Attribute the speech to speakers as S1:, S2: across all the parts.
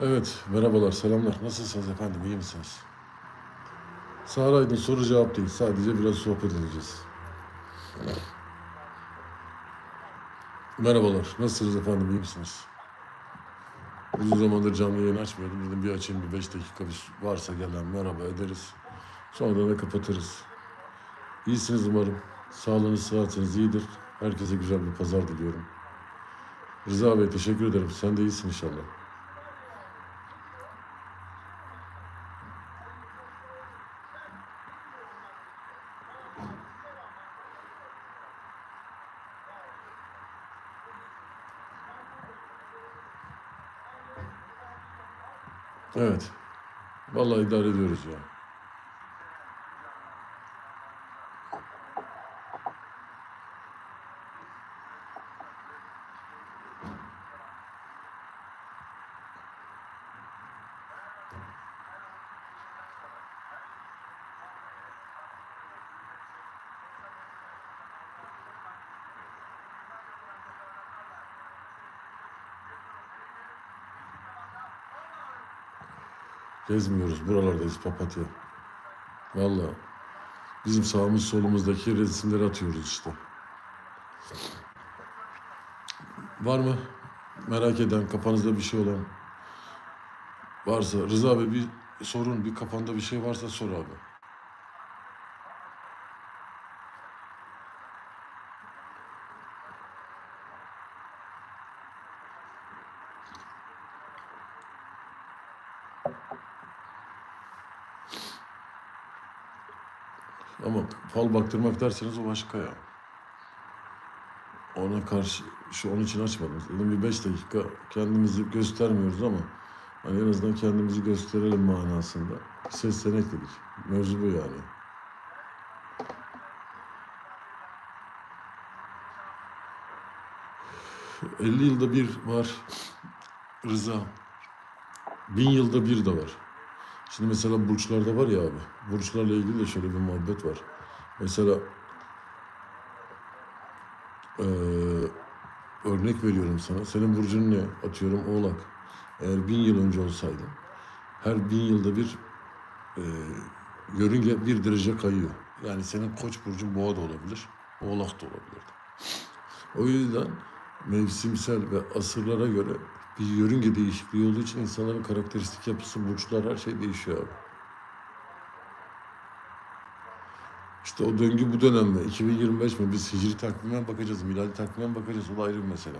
S1: Evet, merhabalar, selamlar. Nasılsınız efendim, iyi misiniz? Sahra Aydın soru cevap değil, sadece biraz sohbet edeceğiz. Merhabalar, nasılsınız efendim, iyi misiniz? Uzun zamandır canlı yayın açmıyordum, dedim bir açayım, bir beş dakika bir varsa gelen merhaba ederiz. Sonra da kapatırız. İyisiniz umarım. Sağlığınız, sıhhatiniz iyidir. Herkese güzel bir pazar diliyorum. Rıza Bey teşekkür ederim. Sen de iyisin inşallah. Evet. Vallahi idare ediyoruz ya. Gezmiyoruz. Buralardayız papatya. Vallahi. Bizim sağımız solumuzdaki resimleri atıyoruz işte. Var mı? Merak eden, kafanızda bir şey olan varsa. Rıza abi bir sorun, bir kafanda bir şey varsa sor abi. Ama fal baktırmak derseniz o başka ya. Ona karşı, şu onun için açmadım. Dedim bir beş dakika kendimizi göstermiyoruz ama hani en azından kendimizi gösterelim manasında. Seslenek dedik. Mevzu bu yani. ...50 yılda bir var Rıza. Bin yılda bir de var. Şimdi mesela burçlarda var ya abi. Burçlarla ilgili de şöyle bir muhabbet var. Mesela eee, örnek veriyorum sana. Senin burcun ne? Atıyorum Oğlak. Eğer bin yıl önce olsaydın her bin yılda bir eee yörünge bir derece kayıyor. Yani senin koç burcun boğa da olabilir. Oğlak da olabilirdi. O yüzden mevsimsel ve asırlara göre bir yörünge değişikliği olduğu için insanların karakteristik yapısı, burçlar her şey değişiyor abi. İşte o döngü bu dönemde 2025 mi? Biz hicri takvime bakacağız, miladi takvime bakacağız. O da ayrı bir mesele.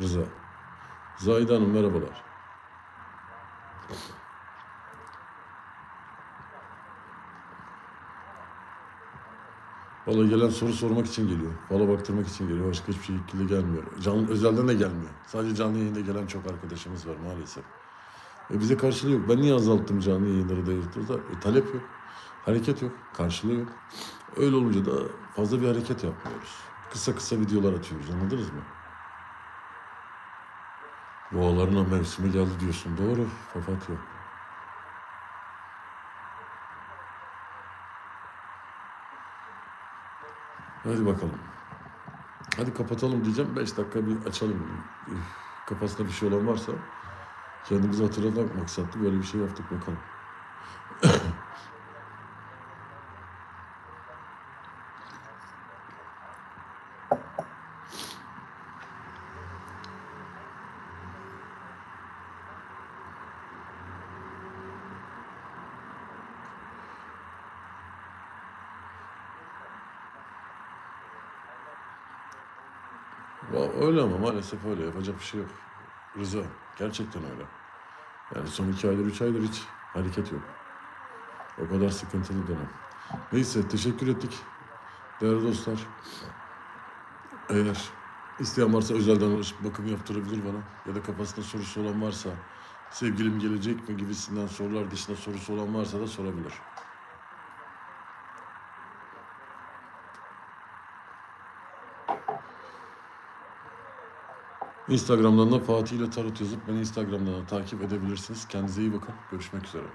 S1: Rıza. Zahide Hanım merhabalar. Valla gelen soru sormak için geliyor. Valla baktırmak için geliyor. Başka hiçbir şekilde gelmiyor. Canlı, özelden de gelmiyor. Sadece canlı yayında gelen çok arkadaşımız var maalesef. E bize karşılığı yok. Ben niye azalttım canlı yayınları da YouTube'da? E, talep yok. Hareket yok. Karşılığı yok. Öyle olunca da fazla bir hareket yapmıyoruz. Kısa kısa videolar atıyoruz. Anladınız mı? Boğaların o mevsimi geldi diyorsun. Doğru. Papatya. Hadi bakalım. Hadi kapatalım diyeceğim. Beş dakika bir açalım. Kafasında bir şey olan varsa kendimizi hatırlamak maksatlı böyle bir şey yaptık bakalım. Öyle ama maalesef öyle. Yapacak bir şey yok. Rıza. Gerçekten öyle. Yani son iki aydır, üç aydır hiç hareket yok. O kadar sıkıntılı dönem. Neyse teşekkür ettik. Değerli dostlar. Eğer isteyen varsa özelden bakım yaptırabilir bana. Ya da kafasında sorusu olan varsa sevgilim gelecek mi gibisinden sorular dışında sorusu olan varsa da sorabilir. Instagram'dan da Fatih ile Tarot yazıp beni Instagram'dan da takip edebilirsiniz. Kendinize iyi bakın. Görüşmek üzere.